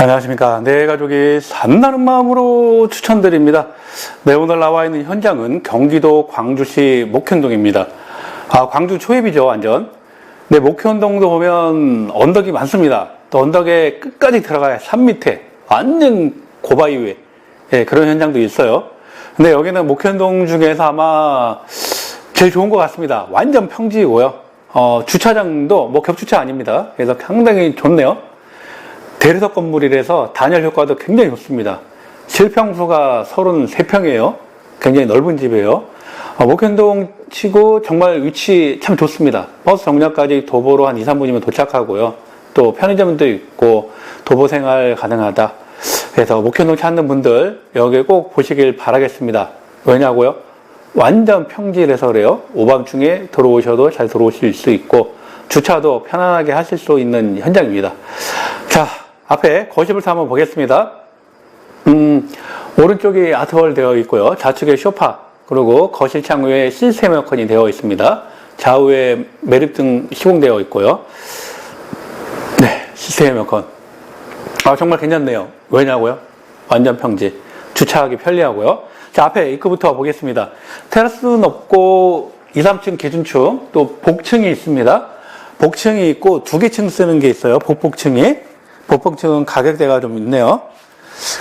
안녕하십니까. 내 가족이 산다는 마음으로 추천드립니다. 네, 오늘 나와 있는 현장은 경기도 광주시 목현동입니다. 아, 광주 초입이죠, 완전. 네, 목현동도 보면 언덕이 많습니다. 또 언덕에 끝까지 들어가야 산 밑에, 완전 고바위 위에, 예, 그런 현장도 있어요. 근데 여기는 목현동 중에서 아마 제일 좋은 것 같습니다. 완전 평지이고요. 어, 주차장도 뭐 겹주차 아닙니다. 그래서 상당히 좋네요. 대리석 건물이라서 단열 효과도 굉장히 좋습니다. 실평수가 33평이에요. 굉장히 넓은 집이에요. 어, 목현동 치고 정말 위치 참 좋습니다. 버스 정류장까지 도보로 한 2, 3분이면 도착하고요. 또 편의점도 있고 도보 생활 가능하다. 그래서 목현동 찾는 분들 여기 꼭 보시길 바라겠습니다. 왜냐고요? 완전 평지라서 그래요. 오밤중에 들어오셔도 잘 들어오실 수 있고 주차도 편안하게 하실 수 있는 현장입니다. 자, 앞에 거실부터 한번 보겠습니다. 음, 오른쪽이 아트월 되어 있고요. 좌측에 쇼파, 그리고 거실 창후에 시스템 에어컨이 되어 있습니다. 좌우에 매립등 시공되어 있고요. 네, 시스템 에어컨. 아, 정말 괜찮네요. 왜냐고요? 완전 평지. 주차하기 편리하고요. 자, 앞에 입구부터 보겠습니다. 테라스는 없고 2, 3층 기준층, 또 복층이 있습니다. 복층이 있고 두 개 층 쓰는 게 있어요. 복복층이. 복복층은 가격대가 좀 있네요.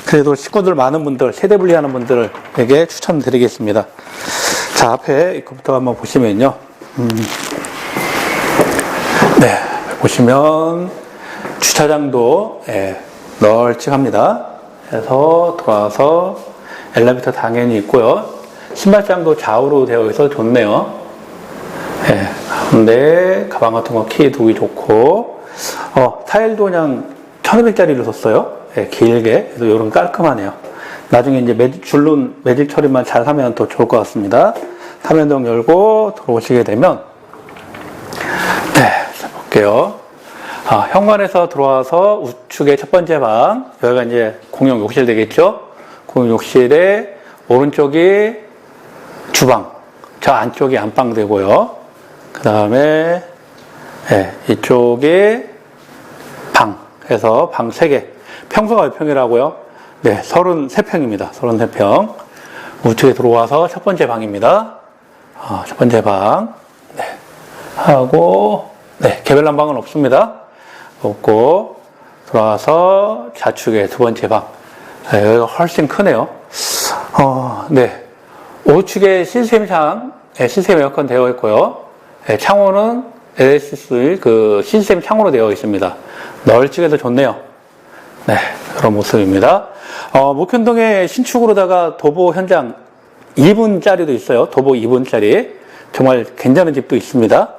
그래도 식구들 많은 분들, 세대 분리하는 분들에게 추천드리겠습니다. 자, 앞에 입구부터 한번 보시면요. 음, 네, 보시면 주차장도 예, 널찍합니다. 그래서 들어와서 엘리베이터 당연히 있고요. 신발장도 좌우로 되어 있어서 좋네요. 예, 가운데 가방 같은 거 키 두기 좋고, 어, 타일도 그냥 1500짜리로 썼어요. 예, 길게. 그래서 이런 깔끔하네요. 나중에 이제 매직, 줄눈 매직 처리만 잘 하면 더 좋을 것 같습니다. 타면동 열고 들어오시게 되면, 네, 자, 볼게요. 아, 현관에서 들어와서 우측에 첫 번째 방, 여기가 이제 공용 욕실 되겠죠? 공용 욕실에 오른쪽이 주방, 저 안쪽이 안방 되고요. 그 다음에, 예, 이쪽에 방, 해서 방 3개. 평소가 몇 평이라고요? 네, 33평입니다. 33평. 우측에 들어와서 첫 번째 방입니다. 아, 첫 번째 방. 네. 하고, 네, 개별 난방은 없습니다. 없고, 들어와서 좌측에 두 번째 방. 네, 여기가 훨씬 크네요. 어, 네. 우측에 시스템상, 네, 시스템 에어컨 되어 있고요. 네, 창호는 LSC 그 시스템 창호로 되어 있습니다. 널찍해서 좋네요. 네, 그런 모습입니다. 어, 목현동에 신축으로다가 도보 현장 2분짜리도 있어요. 도보 2분짜리. 정말 괜찮은 집도 있습니다.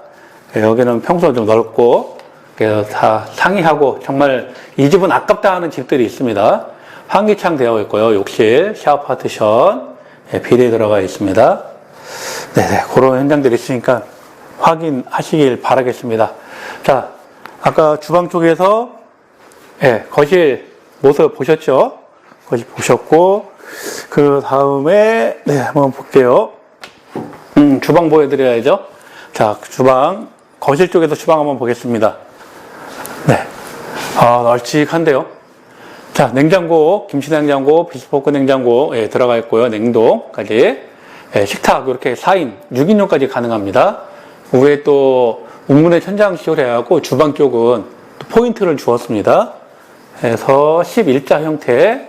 네, 여기는 평수가 좀 넓고, 그래서 다 상의하고, 정말 이 집은 아깝다 하는 집들이 있습니다. 환기창 되어 있고요. 욕실, 샤워 파티션, 네, 비대 들어가 있습니다. 네네, 그런 현장들이 있으니까 확인하시길 바라겠습니다. 자, 아까 주방 쪽에서 예, 거실 모습 보셨죠? 거실 보셨고 그 다음에 네 한번 볼게요. 음, 주방 보여드려야죠. 자, 주방 거실 쪽에서 주방 한번 보겠습니다. 네, 아 널찍한데요. 자, 냉장고, 김치 냉장고, 비스포크 냉장고 예, 들어가 있고요. 냉동까지 예, 식탁 이렇게 4인 6인용까지 가능합니다. 위에 또 운문의 천장 시설해갖고 주방 쪽은 포인트를 주었습니다. 그래서 11자 형태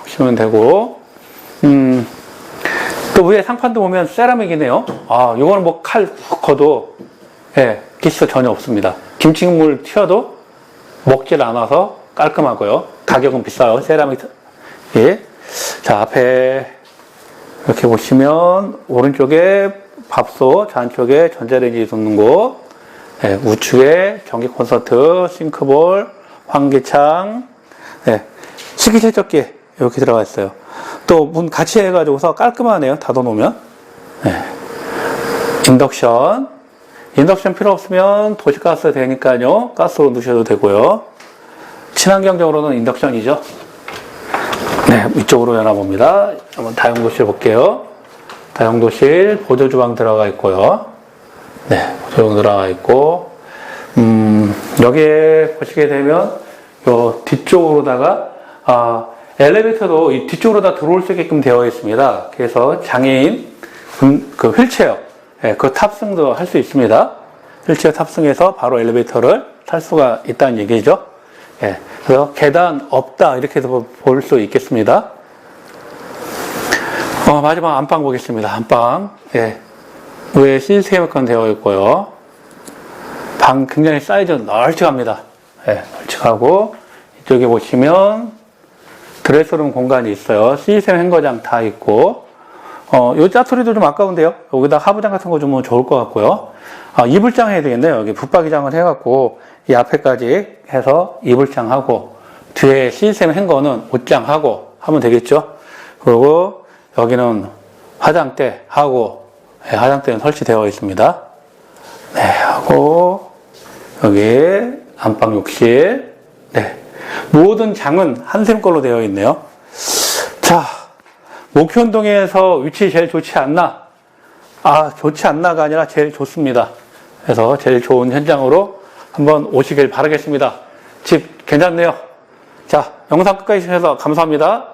보시면 되고, 음, 또 위에 상판도 보면 세라믹이네요. 아, 요거는 뭐 칼 훅 커도, 예, 기스 전혀 없습니다. 김치국물 튀어도 먹질 않아서 깔끔하고요. 가격은 비싸요. 세라믹, 예. 자, 앞에 이렇게 보시면, 오른쪽에 밥솥, 좌쪽에 전자레인지 놓는 곳, 네, 우측에 전기 콘서트, 싱크볼, 환기창, 네, 식기세척기 이렇게 들어가 있어요. 또 문 같이 해가지고서 깔끔하네요. 닫아놓으면. 네. 인덕션. 인덕션 필요 없으면 도시가스 되니까요. 가스로 넣으셔도 되고요. 친환경적으로는 인덕션이죠. 네, 이쪽으로 열어봅니다. 한번 다용도실 볼게요. 다용도실 보조 주방 들어가 있고요. 네, 보조 주방 들어가 있고, 음, 여기에 보시게 되면 요 뒤쪽으로다가 아, 엘리베이터도 이 뒤쪽으로 다 들어올 수 있게끔 되어 있습니다. 그래서 장애인 음, 그 휠체어 예, 그 탑승도 할 수 있습니다. 휠체어 탑승해서 바로 엘리베이터를 탈 수가 있다는 얘기죠. 예, 그래서 계단 없다 이렇게도 볼 수 있겠습니다. 어, 마지막 안방 보겠습니다. 안방. 예. 위에 시스템이 되어 있고요. 방 굉장히 사이즈 널찍합니다. 예, 널찍하고 이쪽에 보시면 드레스룸 공간이 있어요. 시스템 행거장 다 있고 어, 요 짜투리도 좀 아까운데요. 여기다 하부장 같은 거 주면 좋을 것 같고요. 아, 이불장 해야 되겠네요. 여기 붙박이장을 해갖고 이 앞에까지 해서 이불장 하고 뒤에 시스템 행거는 옷장 하고 하면 되겠죠. 그리고 여기는 화장대 하고 네, 화장대는 설치되어 있습니다. 네, 하고 여기 안방 욕실. 네. 모든 장은 한샘 걸로 되어 있네요. 자, 목현동에서 위치 제일 좋지 않나? 아, 좋지 않나가 아니라 제일 좋습니다. 그래서 제일 좋은 현장으로 한번 오시길 바라겠습니다. 집 괜찮네요. 자, 영상 끝까지 시청해서 감사합니다.